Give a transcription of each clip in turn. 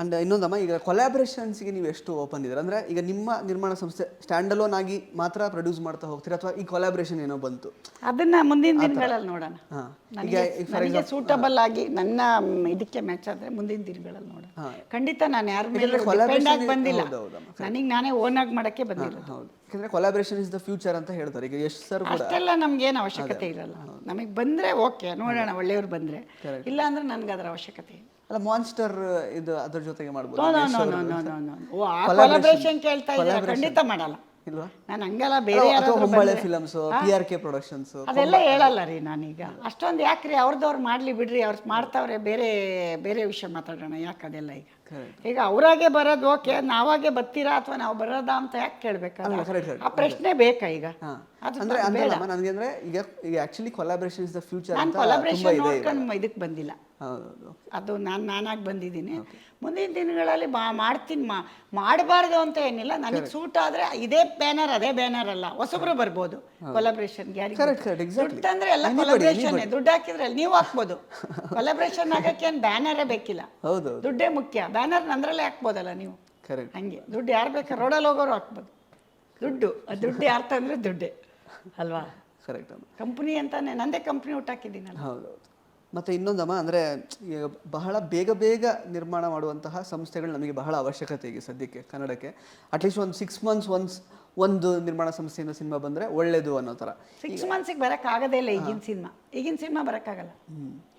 And ಇನ್ನೊಂದಮ್ಮ ಈಗ ಕೊಲಾಬ್ರೇಷನ್ಸ್ಗೆ ನೀವು ಎಷ್ಟು ಓಪನ್ ಇದ್ದೀರಾ? ಅಂದರೆ ಈಗ ನಿಮ್ಮ ನಿರ್ಮಾಣ ಸಂಸ್ಥೆ ಸ್ಟ್ಯಾಂಡ್ ಅಲೋನ್ ಆಗಿ ಮಾತ್ರ ಪ್ರೊಡ್ಯೂಸ್ ಮಾಡ್ತಾ ಹೋಗ್ತೀರಾ? ಅಥವಾ ಈ ಕೊಲಾಬ್ರೇಷನ್ ಏನೋ ಬಂತು? ಅದನ್ನ ಮುಂದಿನ ದಿನಗಳಲ್ಲಿ ನೋಡೋಣ. ನನಗೆ ಸೂಟಬಲ್ ಆಗಿ ನನ್ನ ಇದಕ್ಕೆ ಮ್ಯಾಚ್ ಆದ್ರೆ ಮುಂದಿನ ದಿನಗಳಲ್ಲಿ ನೋಡೋಣ. ಖಂಡಿತ ನಾನು ಯಾರ ಮೇಲೆ ಬಂದಿಲ್ಲ. ನನಗೆ ನಾನೇ ಓನ್ ಆಗಿ ಮಾಡಕ್ಕೆ ಬಂದಿಲ್ಲ ಹೌದು. ಯಾಕಂದರೆ ಕೊಲಾಬ್ರೇಷನ್ ಇಸ್ ದ ಫ್ಯೂಚರ್ ಅಂತ ಹೇಳ್ತಾರೆ. ಈಗ ಎಷ್ಟು ಸರ್ ಕೂಡ. ಅಷ್ಟೆಲ್ಲ ನಮಗೇನು ಅವಶ್ಯಕತೆ ಇರಲ್ಲ. ನಮಗೆ ಬಂದ್ರೆ ಓಕೆ ನೋಡೋಣ ಒಳ್ಳೆಯವ್ರು ಬಂದ್ರೆ. ಇಲ್ಲ ಅಂದ್ರೆ ನನಗೆ ಅದರ ಅವಶ್ಯಕತೆ ಇಲ್ಲ. ಅಲ್ಲ ಮಾನ್ಸ್ಟರ್ ಇದು ಅದ್ರ ಜೊತೆಗೆ ಮಾಡ್ಬೋದು. ಖಂಡಿತ ಮಾಡಲ್ಲ. ಇಲ್ವಾ? ನಾನು ಹಂಗಲ್ಲ ಬೇರೆ Hombale films P R K productions ಅದೆಲ್ಲ ಹೇಳಲ್ಲ ರೀ ನಾನೀಗ. ಅಷ್ಟೊಂದು ಯಾಕ್ರಿ ಅವ್ರದ್ದವ್ರು ಮಾಡ್ಲಿ ಬಿಡ್ರಿ ಅವ್ರು ಮಾಡ್ತಾವ್ರೆ ಬೇರೆ ಬೇರೆ ವಿಷಯ ಮಾತಾಡೋಣ ಯಾಕೆ ಅದೆಲ್ಲ ಈಗ? ಈಗ ಅವರಾಗೆ ಬರೋದು ಓಕೆ ನಾವಾಗೆ ಬರ್ತೀರಾ ಅಥವಾ ನಾವು ಬರೋದಾ ಅಂತ ಯಾಕೆ ಕೇಳ್ಬೇಕಲ್ಲ. ಆ ಪ್ರಶ್ನೆ ಬೇಕಾ ಈಗ? ಅದು ಅಂದ್ರೆ ಬೇಡ. ನನಗೆ ಅಂದ್ರೆ ಈಗ ಈಗ actually collaboration is the future ನಾನು ಕೊಲಾಬ್ರೇಷನ್ ನೋಡ್ಕೊಂಡು ಇದಕ್ಕೆ ಬಂದಿಲ್ಲ. ಹೌದು ಅದು ನಾನು ನಾನಾಗಿ ಬಂದಿದ್ದೀನಿ. ಮುಂದಿನ ದಿನಗಳಲ್ಲಿ ಮಾ ಮಾಡ್ತೀನಿ ಮಾ ಮಾಡಬಾರ್ದು ಅಂತ ಏನಿಲ್ಲ. ನನಗೆ ಸೂಟ್ ಆದರೆ ಇದೇ ಬ್ಯಾನರ್ ಅದೇ ಬ್ಯಾನರ್ ಅಲ್ಲ. ಹೊಸಬ್ರು ಬರ್ಬೋದು ಕೊಲಾಬ್ರೇಷನ್ಗೆ. ದುಡ್ಡು ಅಂದ್ರೆ ಎಲ್ಲ Anybody, ಕೊಲಾಬ್ರೇಷನ್ ದುಡ್ಡು ಹಾಕಿದ್ರೆ ನೀವು ಹಾಕ್ಬೋದು. ಕೊಲಾಬ್ರೇಷನ್ ಆಗಕ್ಕೆ ಏನು ಬ್ಯಾನರೇ ಬೇಕಿಲ್ಲ. ಹೌದು ದುಡ್ಡೇ ಮುಖ್ಯ. ಬ್ಯಾನರ್ ನಂದ್ರಲ್ಲೇ ಹಾಕ್ಬೋದಲ್ಲ ನೀವು? ಕರೆಕ್ಟ್ ಹಂಗೆ. ದುಡ್ಡು ಯಾರು ಬೇಕಾದ್ರೆ ರೋಡಲ್ಲಿ ಹೋಗೋರು ಹಾಕ್ಬೋದು. ದುಡ್ಡು. ದುಡ್ಡು ಯಾರು ತಂದ್ರೆ ದುಡ್ಡೇ. ಅಲ್ವಾ? ಕರೆಕ್ಟ್ ಅಮ್ಮ ಕಂಪ್ನಿ ಅಂತಾನೆ ನಂದೇ ಕಂಪ್ನಿ ನಾನು ಹೌದು ಮತ್ತೆ ಇನ್ನೊಂದಮ್ಮ ಅಂದ್ರೆ ಈಗ ಬಹಳ ಬೇಗ ಬೇಗ ನಿರ್ಮಾಣ ಮಾಡುವಂತಹ ಸಂಸ್ಥೆಗಳು ನಮಗೆ ಬಹಳ ಅವಶ್ಯಕತೆ ಈಗ ಸದ್ಯಕ್ಕೆ ಕನ್ನಡಕ್ಕೆ. ಅಟ್ಲೀಸ್ಟ್ ಒಂದು ಸಿಕ್ಸ್ ಮಂತ್ಸ್ ಒನ್ಸ್ ಒಂದು ನಿರ್ಮಾಣ ಸಂಸ್ಥೆಯಿಂದ ಸಿನಿಮಾ ಬಂದ್ರೆ ಒಳ್ಳೇದು ಅನ್ನೋ ಥರ. ಸಿಕ್ಸ್ ಮಂತ್ಸಿಗೆ ಬರೋಕ್ಕಾಗದೇ ಇಲ್ಲ ಈಗಿನ ಸಿನಿಮಾ. ಈಗಿನ ಸಿನಿಮಾ ಬರೋಕ್ಕಾಗಲ್ಲ.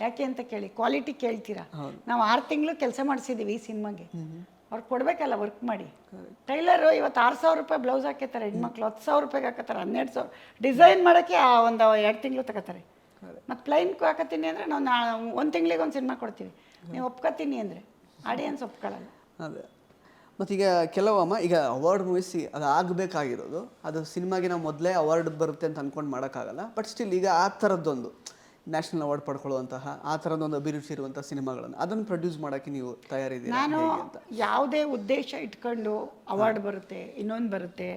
ಯಾಕೆ ಅಂತ ಕೇಳಿ ಕ್ವಾಲಿಟಿ ಕೇಳ್ತೀರಾ? ನಾವು ಆರು ತಿಂಗಳು ಕೆಲಸ ಮಾಡಿಸಿದ್ದೀವಿ ಈ ಸಿನಿಮಾಗೆ. ಅವ್ರು ಕೊಡಬೇಕಲ್ಲ ವರ್ಕ್ ಮಾಡಿ. ಟೈಲರು ಇವತ್ತು ಆರು ಸಾವಿರ ರೂಪಾಯಿ ಬ್ಲೌಸ್ ಹಾಕಿರ್ತಾರೆ ಹೆಣ್ಮಕ್ಳು ಹತ್ತು ಸಾವಿರ ರೂಪಾಯಿಗೆ ಹಾಕತ್ತಾರೆ ಹನ್ನೆರಡು ಸಾವಿರ ಡಿಸೈನ್ ಮಾಡೋಕ್ಕೆ ಆ ಒಂದು ಎರಡು ತಿಂಗಳು ತಗೋತಾರೆ. ಮತ್ತು ಪ್ಲೈನ್ ಹಾಕತ್ತೀನಿ ಅಂದರೆ ನಾವು ನಾ ಒಂದು ತಿಂಗಳಿಗೆ ಒಂದು ಸಿನಿಮಾ ಕೊಡ್ತೀವಿ. ನೀವು ಒಪ್ಕೋತೀನಿ ಅಂದರೆ. ಆಡಿಯನ್ಸ್ ಒಪ್ಕೊಳ್ಳಲ್ಲ ಅದೇ. ಮತ್ತೀಗ ಕೆಲವಮ್ಮ ಈಗ ಅವಾರ್ಡ್ ಮೂವೀಸ್ ಅದು ಆಗಬೇಕಾಗಿರೋದು. ಅದು ಸಿನಿಮಾಗೆ ನಾವು ಮೊದಲೇ ಅವಾರ್ಡ್ ಬರುತ್ತೆ ಅಂತ ಅಂದ್ಕೊಂಡು ಮಾಡೋಕ್ಕಾಗಲ್ಲ. ಬಟ್ ಸ್ಟಿಲ್ ಈಗ ಆ ಥರದ್ದೊಂದು ನ್ಯಾಷನಲ್ ಅವಾರ್ಡ್ ಪಡ್ಕೊಳ್ಳುವಂತಹ ಆ ಥರದೊಂದು ಅಭಿರುಚಿ ಇರುವಂಥ ಸಿನಿಮಾಗಳನ್ನು ಅದನ್ನು ಪ್ರೊಡ್ಯೂಸ್ ಮಾಡೋಕ್ಕೆ ನೀವು ತಯಾರಿದ್ದೀರಿ ನಾನು ಯಾವುದೇ ಉದ್ದೇಶ ಇಟ್ಕೊಂಡು ಅವಾರ್ಡ್ ಬರುತ್ತೆ ಇನ್ನೊಂದು ಬರುತ್ತೆ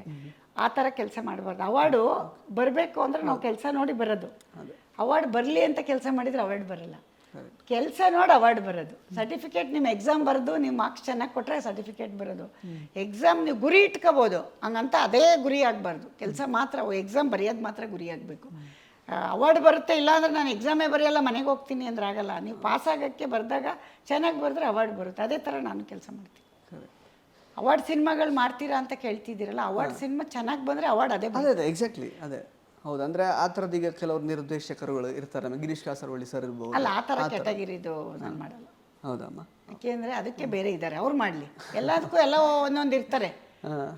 ಆ ಥರ ಕೆಲಸ ಮಾಡಬಾರ್ದು. ಅವಾರ್ಡು ಬರಬೇಕು ಅಂದರೆ ನಾವು ಕೆಲಸ ನೋಡಿ ಬರೋದು. ಅವಾರ್ಡ್ ಬರಲಿ ಅಂತ ಕೆಲಸ ಮಾಡಿದರೆ ಅವಾರ್ಡ್ ಬರಲ್ಲ. ಕೆಲಸ ನೋಡಿ ಅವಾರ್ಡ್ ಬರೋದು. ಸರ್ಟಿಫಿಕೇಟ್ ನಿಮ್ಮ ಎಕ್ಸಾಮ್ ಬರೆದು ನಿಮ್ಮ ಮಾರ್ಕ್ಸ್ ಚೆನ್ನಾಗಿ ಕೊಟ್ಟರೆ ಸರ್ಟಿಫಿಕೇಟ್ ಬರೋದು. ಎಕ್ಸಾಮ್ ನೀವು ಗುರಿ ಇಟ್ಕೋಬೋದು ಹಂಗಂತ ಅದೇ ಗುರಿ ಆಗಬಾರ್ದು. ಕೆಲಸ ಮಾತ್ರ ಎಕ್ಸಾಮ್ ಬರೆಯೋದು ಮಾತ್ರ ಗುರಿ ಆಗಬೇಕು. ಅವಾರ್ಡ್ ಬರುತ್ತೆ ಇಲ್ಲಾಂದ್ರೆ ನಾನು ಎಕ್ಸಾಮೇ ಬರೆಯಲ್ಲ ಮನೆಗೆ ಹೋಗ್ತೀನಿ ಅಂದ್ರೆ ಆಗಲ್ಲ. ನೀವು ಪಾಸ್ ಆಗೋಕ್ಕೆ ಬರೆದಾಗ ಚೆನ್ನಾಗಿ ಬರೆದ್ರೆ ಅವಾರ್ಡ್ ಬರುತ್ತೆ. ಅದೇ ಥರ ನಾನು ಕೆಲಸ ಮಾಡ್ತೀನಿ. ಅವಾರ್ಡ್ ಸಿನಿಮಾಗಳು ಮಾಡ್ತೀರಾ ಅಂತ ಕೇಳ್ತಿದ್ದೀರಲ್ಲ ಅವಾರ್ಡ್ ಸಿನಿಮಾ ಚೆನ್ನಾಗಿ ಬಂದರೆ ಅವಾರ್ಡ್ ಅದೇ ಅದೇ ಅದೇ ಎಕ್ಸಾಕ್ಟ್ಲಿ ಅದೇ. ಹೌದು ಅಂದರೆ ಆ ಥರದ್ದು ಈಗ ಕೆಲವರು ನಿರ್ದೇಶಕರುಗಳು ಇರ್ತಾರೆ ನಮ್ಮ ಗಿರೀಶ್ ಕಾಸರವಳ್ಳಿ ಸರ್ ಇರ್ಬೋದು. ಅಲ್ಲ ಆ ಥರ ಕೆಟಗಿರಿದು ನಾನು ಮಾಡಲ್ಲ. ಹೌದಮ್ಮ. ಯಾಕೆಂದರೆ ಅದಕ್ಕೆ ಬೇರೆ ಇದ್ದಾರೆ ಅವ್ರು ಮಾಡಲಿ. ಎಲ್ಲದಕ್ಕೂ ಎಲ್ಲ ಒಂದೊಂದು ಇರ್ತಾರೆ.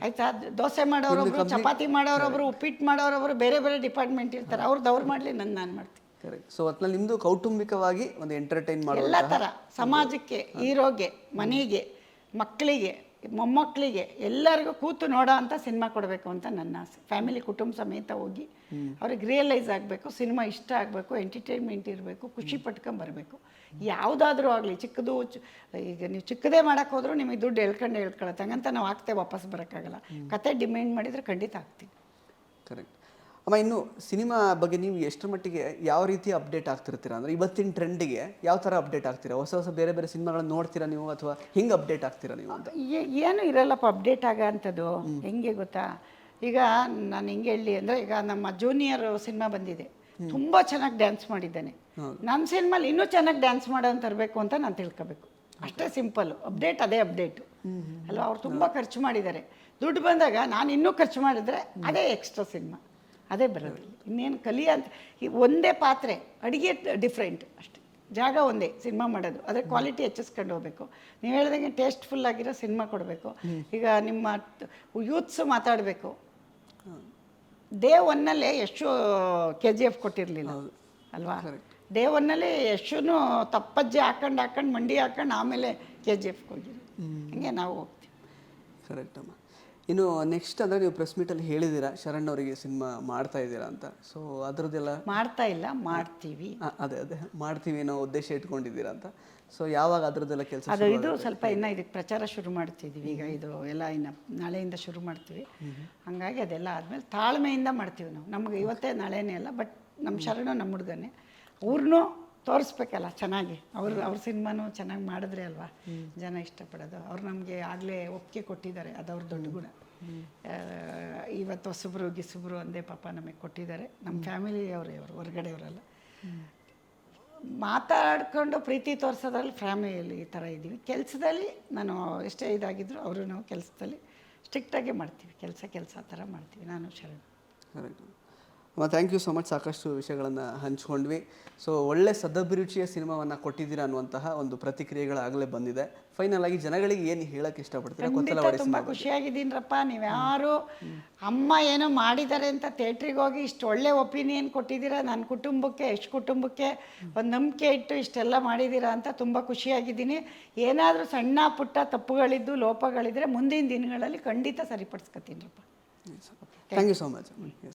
ಆಯ್ತಾ? ದೋಸೆ ಮಾಡೋರೊಬ್ರು ಚಪಾತಿ ಮಾಡೋರೊಬ್ರು ಉಪ್ಪಿಟ್ಟು ಮಾಡೋರೊಬ್ರು ಬೇರೆ ಬೇರೆ ಡಿಪಾರ್ಟ್ಮೆಂಟ್ ಇರ್ತಾರೆ. ಅವ್ರದ್ದು ಅವ್ರು ಮಾಡಲಿ ನನ್ನ ನಾನು ಮಾಡ್ತೀನಿ. ಕರೆಕ್ಟ್ ಸೊ ಒಟ್ನಲ್ಲಿ ನಿಮ್ಮದು ಕೌಟುಂಬಿಕವಾಗಿ ಒಂದು ಎಂಟರ್ಟೈನ್ ಮಾಡೋ ಎಲ್ಲ ಥರ ಸಮಾಜಕ್ಕೆ ಹೀರೋಗೆ ಮನೆಗೆ ಮಕ್ಕಳಿಗೆ. ಮೊಮ್ಮಕ್ಕಳಿಗೆ ಎಲ್ಲರಿಗೂ ಕೂತು ನೋಡೋ ಅಂತ ಸಿನಿಮಾ ಕೊಡಬೇಕು ಅಂತ ನನ್ನ ಆಸೆ. ಫ್ಯಾಮಿಲಿ ಕುಟುಂಬ ಸಮೇತ ಹೋಗಿ ಅವ್ರಿಗೆ ರಿಯಲೈಸ್ ಆಗಬೇಕು ಸಿನಿಮಾ ಇಷ್ಟ ಆಗಬೇಕು ಎಂಟರ್ಟೈನ್ಮೆಂಟ್ ಇರಬೇಕು ಖುಷಿ ಪಟ್ಕೊಂಬರ್ಬೇಕು ಯಾವುದಾದ್ರೂ ಆಗಲಿ ಚಿಕ್ಕದು ಈಗ ನೀವು ಚಿಕ್ಕದೇ ಮಾಡೋಕೆ ಹೋದ್ರು ನಿಮಗೆ ದುಡ್ಡು ಹೇಳ್ಕೊಂಡು ಹೇಳ್ಕೊಳತ್ತೆ ಹಂಗಂತ ನಾವು ಆಗ್ತೇವೆ ವಾಪಸ್ ಬರೋಕ್ಕಾಗಲ್ಲ. ಕತೆ ಡಿಮ್ಯಾಂಡ್ ಮಾಡಿದರೆ ಖಂಡಿತ ಆಗ್ತೀವಿ. ಕರೆಕ್ಟ್ ಅಮ್ಮ ಇನ್ನು ಸಿನಿಮಾ ಬಗ್ಗೆ ನೀವು ಎಷ್ಟರ ಮಟ್ಟಿಗೆ ಯಾವ ರೀತಿ ಅಪ್ಡೇಟ್ ಆಗ್ತಿರ್ತೀರಾ? ಅಂದ್ರೆ ಇವತ್ತಿನ ಟ್ರೆಂಡಿಗೆ ಯಾವ ಥರ ಅಪ್ಡೇಟ್ ಆಗ್ತೀರಾ? ಹೊಸ ಹೊಸ ಬೇರೆ ಬೇರೆ ಸಿನಿಮಾಗಳನ್ನ ನೋಡ್ತೀರಾ ನೀವು ಅಥವಾ ಹಿಂಗೆ ಅಪ್ಡೇಟ್ ಆಗ್ತೀರಾ ನೀವು ಅಂತ? ಏನು ಇರಲ್ಲಪ್ಪ ಅಪ್ಡೇಟ್ ಆಗೋ ಅಂಥದ್ದು ಹೆಂಗೆ ಗೊತ್ತಾ? ಈಗ ನಾನು ಹಿಂಗೆ ಹೇಳಿ ಅಂದರೆ ಈಗ ನಮ್ಮ ಜೂನಿಯರ್ ಸಿನಿಮಾ ಬಂದಿದೆ. ತುಂಬ ಚೆನ್ನಾಗಿ ಡ್ಯಾನ್ಸ್ ಮಾಡಿದ್ದಾನೆ. ನಮ್ಮ ಸಿನಿಮಾಲಿ ಇನ್ನೂ ಚೆನ್ನಾಗಿ ಡ್ಯಾನ್ಸ್ ಮಾಡೋನ್ ತರಬೇಕು ಅಂತ ನಾನು ತಿಳ್ಕೊಬೇಕು. ಅಷ್ಟೇ ಸಿಂಪಲ್ಲು ಅಪ್ಡೇಟ್ ಅದೇ ಅಪ್ಡೇಟು ಅಲ್ವಾ? ಅವ್ರು ತುಂಬ ಖರ್ಚು ಮಾಡಿದ್ದಾರೆ. ದುಡ್ಡು ಬಂದಾಗ ನಾನು ಇನ್ನೂ ಖರ್ಚು ಮಾಡಿದ್ರೆ ಅದೇ ಎಕ್ಸ್ಟ್ರಾ ಸಿನಿಮಾ. ಅದೇ ಬರೋದು. ಇನ್ನೇನು ಕಲಿ ಅಂತ ಒಂದೇ ಪಾತ್ರೆ ಅಡುಗೆ ಡಿಫ್ರೆಂಟ್ ಅಷ್ಟೇ. ಜಾಗ ಒಂದೇ ಸಿನಿಮಾ ಮಾಡೋದು. ಅದರ ಕ್ವಾಲಿಟಿ ಹೆಚ್ಚಿಸ್ಕೊಂಡು ಹೋಗ್ಬೇಕು. ನೀವು ಹೇಳ್ದಂಗೆ ಟೇಸ್ಟ್ಫುಲ್ ಆಗಿರೋ ಸಿನಿಮಾ ಕೊಡಬೇಕು. ಈಗ ನಿಮ್ಮ ಯೂತ್ಸು ಮಾತಾಡಬೇಕು. ಡೇ ಒನ್ನಲ್ಲೇ ಎಷ್ಟು ಕೆ ಜಿ ಎಫ್ ಕೊಟ್ಟಿರಲಿಲ್ಲ. ಅಲ್ವಾ? ಡೇ ಒನ್ನಲ್ಲಿ ಯಶುನು ತಪ್ಪಜ್ಜೆ ಹಾಕೊಂಡು ಹಾಕೊಂಡು ಮಂಡಿ ಹಾಕೊಂಡು ಆಮೇಲೆ ಕೆ ಜಿ ಎಫ್ಗೆ ಹೋಗಿರಿ ಹಂಗೆ ನಾವು ಹೋಗ್ತೀವಿ. ಕರೆಕ್ಟಮ್ಮ ಇನ್ನು ನೆಕ್ಸ್ಟ್ ಅಂದ್ರೆ ನೀವು ಪ್ರೆಸ್ ಮೀಟಲ್ಲಿ ಹೇಳಿದ್ದೀರಾ ಶರಣ್ ಅವರಿಗೆ ಸಿನಿಮಾ ಮಾಡ್ತಾ ಇದ್ದೀರಾ ಅಂತ. ಸೊ ಅದರದ್ದೆಲ್ಲ ಮಾಡ್ತಾ ಇಲ್ಲ ಮಾಡ್ತೀವಿ. ಆ, ಅದೇ ಅದೇ. ಮಾಡ್ತೀವಿ ಅನ್ನೋ ಉದ್ದೇಶ ಇಟ್ಕೊಂಡಿದ್ದೀರಾ ಅಂತ. ಸೊ ಯಾವಾಗ ಅದರದ್ದೆಲ್ಲ ಕೆಲಸ ಅದು ಇದು ಸ್ವಲ್ಪ ಇನ್ನ ಇದಕ್ಕೆ ಪ್ರಚಾರ ಶುರು ಮಾಡ್ತಿದೀವಿ ಈಗ ಇದು ಎಲ್ಲ ಇನ್ನ ನಾಳೆಯಿಂದ ಶುರು ಮಾಡ್ತೀವಿ. ಹಂಗಾಗಿ ಅದೆಲ್ಲ ಆದ್ಮೇಲೆ ತಾಳ್ಮೆಯಿಂದ ಮಾಡ್ತೀವಿ ನಾವು. ನಮ್ಗೆ ಇವತ್ತೇ ನಾಳೆನೇ ಅಲ್ಲ ಬಟ್ ನಮ್ಮ ಶರಣ ನಮ್ಮ ಹುಡುಗನೇ. ಅವ್ರನ್ನೂ ತೋರಿಸ್ಬೇಕಲ್ಲ ಚೆನ್ನಾಗಿ. ಅವ್ರ ಅವ್ರ ಸಿನಿಮಾನು ಚೆನ್ನಾಗಿ ಮಾಡಿದ್ರೆ ಅಲ್ವಾ? ಜನ ಇಷ್ಟಪಡೋದು. ಅವ್ರು ನಮಗೆ ಆಗಲೇ ಒಪ್ಪಿಗೆ ಕೊಟ್ಟಿದ್ದಾರೆ. ಅದು ಅವ್ರ ದೊಡ್ಡ ಗುಣ. ಇವತ್ತು ಹೊಸಬ್ರು ಗಿಸುಬ್ರು ಅಂದೇ ಪಾಪ ನಮಗೆ ಕೊಟ್ಟಿದ್ದಾರೆ. ನಮ್ಮ ಫ್ಯಾಮಿಲಿ ಅವರೇ ಅವರು ಹೊರಗಡೆಯವರಲ್ಲ. ಮಾತಾಡ್ಕೊಂಡು ಪ್ರೀತಿ ತೋರಿಸೋದ್ರಲ್ಲಿ ಫ್ಯಾಮಿಲಿಯಲ್ಲಿ ಈ ಥರ ಇದ್ದೀವಿ. ಕೆಲಸದಲ್ಲಿ ನಾನು ಎಷ್ಟೇ ಇದಾಗಿದ್ದರೂ ಅವರು ನಾವು ಕೆಲಸದಲ್ಲಿ ಸ್ಟ್ರಿಕ್ಟಾಗೆ ಮಾಡ್ತೀವಿ. ಕೆಲಸ ಕೆಲಸ ಆ ಥರ ಮಾಡ್ತೀವಿ. ನಾನು Sharan. Correct thank you so much ಸಾಕಷ್ಟು ವಿಷಯಗಳನ್ನು ಹಂಚ್ಕೊಂಡ್ವಿ. ಸೊ ಒಳ್ಳೆ ಸದಭಿರುಚಿಯ ಸಿನಿಮಾವನ್ನು ಕೊಟ್ಟಿದ್ದೀರಾ ಅನ್ನುವಂತಹ ಒಂದು ಪ್ರತಿಕ್ರಿಯೆಗಳಾಗಲೇ ಬಂದಿದೆ. ಫೈನಲ್ ಆಗಿ ಜನಗಳಿಗೆ ಏನು ಹೇಳಕ್ಕೆ ಇಷ್ಟಪಡ್ತೀರಾ? ಖಂಡಿತ ತುಂಬ ಖುಷಿಯಾಗಿದ್ದೀನರಪ್ಪ. ನೀವ್ಯಾರು ಅಮ್ಮ ಏನೋ ಮಾಡಿದ್ದಾರೆ ಅಂತ ಥಿಯೇಟ್ರಿಗೆ ಹೋಗಿ ಇಷ್ಟು ಒಳ್ಳೆ ಒಪಿನಿಯನ್ ಕೊಟ್ಟಿದ್ದೀರಾ? ನನ್ನ ಕುಟುಂಬಕ್ಕೆ ಎಷ್ಟು ಕುಟುಂಬಕ್ಕೆ ಒಂದು ನಂಬಿಕೆ ಇಟ್ಟು ಇಷ್ಟೆಲ್ಲ ಮಾಡಿದ್ದೀರಾ ಅಂತ ತುಂಬ ಖುಷಿಯಾಗಿದ್ದೀನಿ. ಏನಾದರೂ ಸಣ್ಣ ಪುಟ್ಟ ತಪ್ಪುಗಳಿದ್ದು ಲೋಪಗಳಿದ್ರೆ ಮುಂದಿನ ದಿನಗಳಲ್ಲಿ ಖಂಡಿತ ಸರಿಪಡಿಸ್ಕೊತೀನಿರಪ್ಪ. Thank you so much